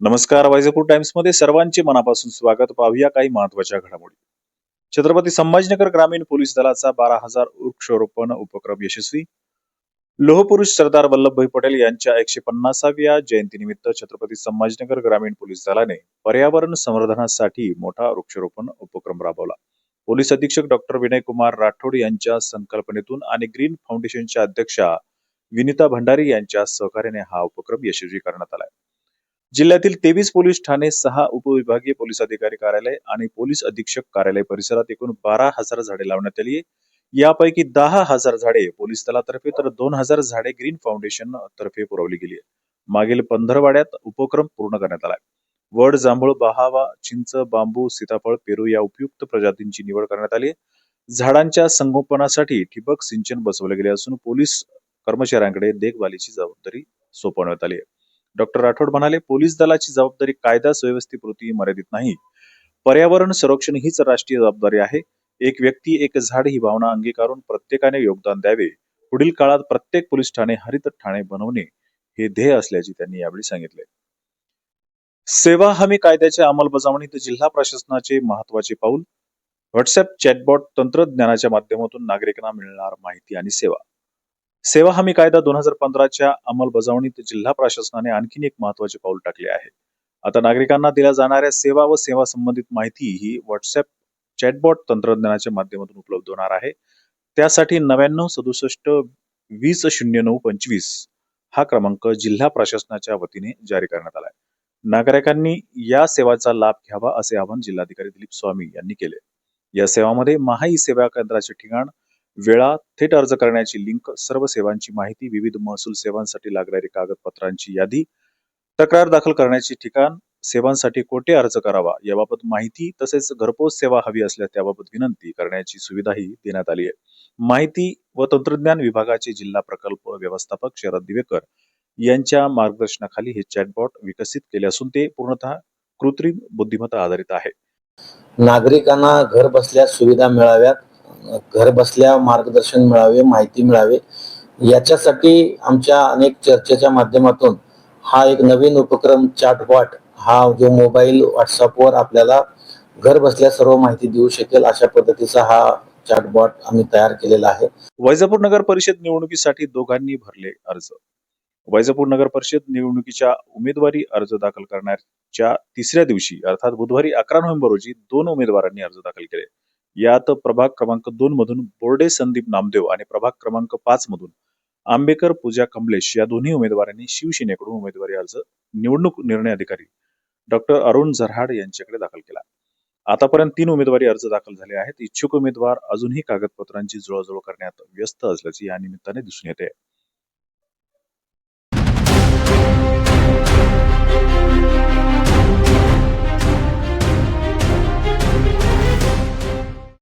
नमस्कार वैजापूर टाइम्समध्ये सर्वांचे मनापासून स्वागत. पाहूया काही महत्त्वाच्या घडामोडी. छत्रपती संभाजीनगर ग्रामीण पोलीस दलाचा बारा हजार वृक्षारोपण उपक्रम यशस्वी. लोहपुरुष सरदार वल्लभभाई पटेल यांच्या एकशे पन्नासाव्या जयंतीनिमित्त छत्रपती संभाजीनगर ग्रामीण पोलीस दलाने पर्यावरण संवर्धनासाठी मोठा वृक्षारोपण उपक्रम राबवला. पोलीस अधीक्षक डॉक्टर विनय कुमार राठोड यांच्या संकल्पनेतून आणि ग्रीन फाउंडेशनच्या अध्यक्षा विनिता भंडारी यांच्या सहकार्याने हा उपक्रम यशस्वी करण्यात आलाय जिल्ह्यातील तेवीस पोलीस ठाणे सहा उपविभागीय पोलीस अधिकारी कार्यालय आणि पोलीस अधीक्षक कार्यालय परिसरात एकूण बारा हजार झाडे लावण्यात आली यापैकी दहा हजार झाडे पोलीस दलातर्फे तर दोन हजार झाडे ग्रीन फाउंडेशन तर्फे पुरवली गेली मागील पंधरवाड्यात उपक्रम पूर्ण करण्यात आला वड जांभूळ बहावा चिंच बांबू सीताफळ पेरू या उपयुक्त प्रजातींची निवड करण्यात आली झाडांच्या संगोपनासाठी ठिबक सिंचन बसवले गेले असून पोलीस कर्मचाऱ्यांकडे देखभालीची जबाबदारी सोपवण्यात आली आहे. डॉक्टर राठोड म्हणाले पोलीस दलाची जबाबदारी कायदा सुव्यवस्थेपुरती मर्यादित नाही. पर्यावरण संरक्षण हीच राष्ट्रीय जबाबदारी आहे. एक व्यक्ती एक झाड ही भावना अंगीकारून प्रत्येकाने योगदान द्यावे. पुढील काळात प्रत्येक पोलीस ठाणे हरित ठाणे बनवणे हे ध्येय असल्याचे त्यांनी यावेळी सांगितले. सेवा हमी कायद्याच्या अंमलबजावणीत जिल्हा प्रशासनाचे महत्त्वाचे पाऊल. व्हॉट्सअप चॅटबॉट तंत्रज्ञानाच्या माध्यमातून नागरिकांना मिळणार माहिती आणि सेवा. सेवा हमी कायदा दोन हजार पंधराच्या अंमलबजावणीत जिल्हा प्रशासनाने आणखीन एक महत्त्वाचे पाऊल टाकले आहे. आता नागरिकांना दिल्या जाणाऱ्या सेवा व सेवा संबंधित माहिती ही व्हॉट्सअप चॅटबॉट तंत्रज्ञानाच्या माध्यमातून उपलब्ध होणार आहे. त्यासाठी नव्याण्णव सदुसष्ट वीस शून्य नऊ पंचवीस हा क्रमांक जिल्हा प्रशासनाच्या वतीने जारी करण्यात आला आहे नागरिकांनी या सेवाचा लाभ घ्यावा असे आवाहन जिल्हाधिकारी दिलीप स्वामी यांनी केले. या सेवामध्ये महाई सेवा केंद्राचे ठिकाण वेळा थेट अर्ज करण्याची लिंक सर्व सेवांची माहिती विविध महसूल सेवांसाठी लागणारी कागदपत्रांची यादी तक्रार दाखल करण्याचे ठिकाण सेवांसाठी कोठे अर्ज करावा याबाबत माहिती तसेच घरपोच सेवा हवी असल्यास त्याबाबत विनंती करण्याची सुविधाही देण्यात आली आहे. माहिती व तंत्रज्ञान विभागाचे जिल्हा प्रकल्प व्यवस्थापक शरद दिवेकर यांच्या मार्गदर्शनाखाली हे चॅटबॉट विकसित केले असून ते पूर्णतः कृत्रिम बुद्धिमत्ता आधारित आहे. नागरिकांना घर बसल्या सुविधा मिळाव्यात घर बसल्या मार्गदर्शन मिळावे माहिती मिळावे. याच्यासाठी आमच्या अनेक चर्चेच्या माध्यमातून हा एक नवीन उपक्रम चाटवाट हा जो मोबाईल व्हॉट्सअपवर आपल्याला घर बसल्या सर्व माहिती देऊ शकेल अशा पद्धतीचा हा चाटबॉट आम्ही तयार केलेला आहे. वैजापूर नगर परिषद निवडणुकीसाठी दोघांनी भरले अर्ज. वैजापूर नगर परिषद निवडणुकीच्या उमेदवारी अर्ज दाखल करण्याच्या तिसऱ्या दिवशी अर्थात बुधवारी अकरा नोव्हेंबर रोजी दोन उमेदवारांनी अर्ज दाखल केले. यात प्रभाग क्रमांक दोन मधून बोर्डे संदीप नामदेव आणि प्रभाग क्रमांक पाच मधून आंबेकर पूजा कमलेश या दोन्ही उमेदवारांनी शिवसेनेकडून उमेदवारी अर्ज निवडणूक निर्णय अधिकारी डॉक्टर अरुण झरहाड यांच्याकडे दाखल केला. आतापर्यंत तीन उमेदवारी अर्ज दाखल झाले आहेत. इच्छुक उमेदवार अजूनही कागदपत्रांची जुळवाजुळव करण्यात व्यस्त असल्याचे या निमित्ताने दिसून येते.